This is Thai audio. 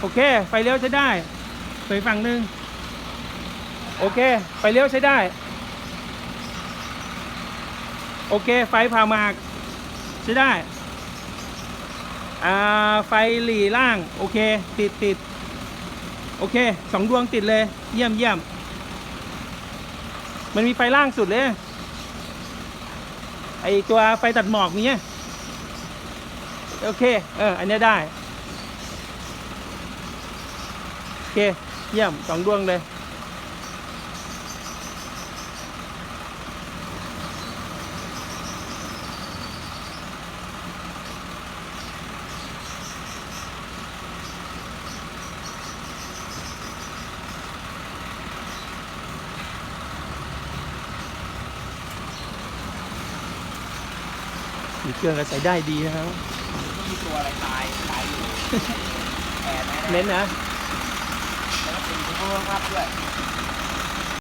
โอเค ไฟเลี้ยวใช้ได้ไปฝั่งหนึ่งโอเค ไฟเลี้ยวใช้ได้ โอเค ไฟผ่าหมากใช้ได้อ่าไฟหลีล่าง โอเค ติดติดโอเคสองดวงติดเลย เยี่ยมเยี่ยม มันมีไฟล่างสุดเลย ไอตัวไฟตัดหมอกนี่โอเค เออ อันนี้ได้ โอ เค เยี่ยมสองดวงเลย มีเครื่องก็ใช้ได้ดีนะครับ มีตัวอะไรตายตายอยู่ แอนนะเน้นนะ แล้วก็เป็นตัวภาพด้วย